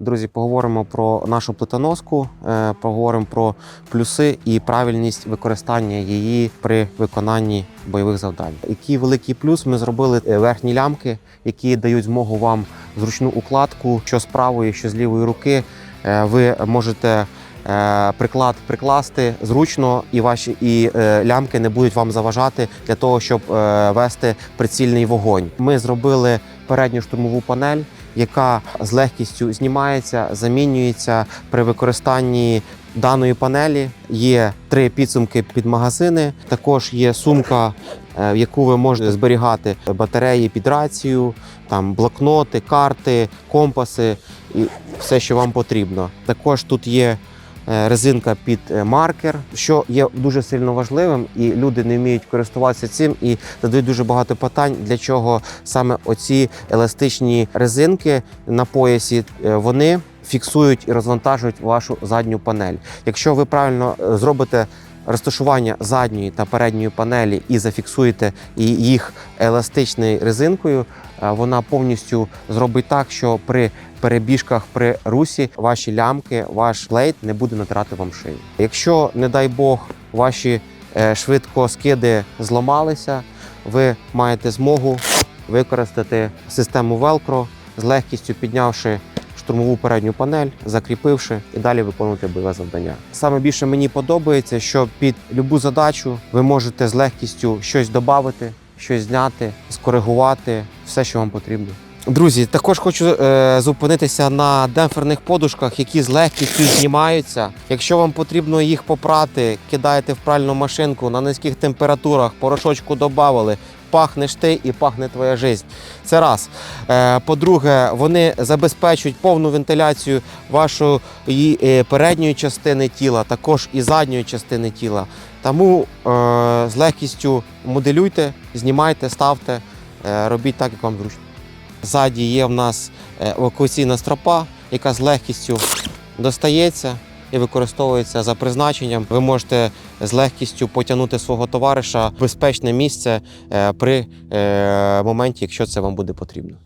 Друзі, поговоримо про нашу плитоноску, е, поговоримо про плюси і правильність використання її при виконанні бойових завдань. Який великий плюс ми зробили е, верхні лямки, які дають змогу вам зручну укладку, що з правої, що з лівої руки. Е, Ви можете приклад прикласти зручно, і ваші і лямки не будуть вам заважати для того, щоб вести прицільний вогонь. Ми зробили передню штурмову панель, яка з легкістю знімається, замінюється при використанні даної панелі. Є три підсумки під магазини. Також є сумка, е, в яку ви можете зберігати батареї під рацію, там блокноти, карти, компаси і все, що вам потрібно. Також тут є. Е, Резинка під е, маркер, що є дуже сильно важливим, і люди не вміють користуватися цим і задають дуже багато питань, для чого саме оці еластичні резинки на поясі е, вони фіксують і розвантажують вашу задню панель. Якщо ви правильно зробите розташування задньої та передньої панелі і зафіксуєте їх еластичною резинкою, е, вона повністю зробить так, що при перебіжках при русі ваші лямки, ваш плейт не буде натирати вам шию. Якщо, не дай Бог, ваші е, швидко скиди зламалися, ви маєте змогу використати систему Velcro з легкістю піднявши штурмову передню панель, закріпивши і далі виконувати бойове завдання. Саме більше мені подобається, що під любу задачу ви можете з легкістю щось додати, щось зняти, скоригувати, все, що вам потрібно. Друзі, також хочу е, зупинитися на демпферних подушках, які з легкістю знімаються. Якщо вам потрібно їх попрати, кидаєте в пральну машинку на низьких температурах, порошочку додавали, пахнеш ти і пахне твоя життя. Це раз. Е, по-друге, вони забезпечують повну вентиляцію вашої е, передньої частини тіла, також і задньої частини тіла. Тому е, з легкістю моделюйте, знімайте, ставте, е, робіть так, як вам зручно. Ззаді є в нас е, евакуаційна стропа, яка з легкістю достається і використовується за призначенням. Ви можете з легкістю потягнути свого товариша в безпечне місце е, при е, моменті, якщо це вам буде потрібно.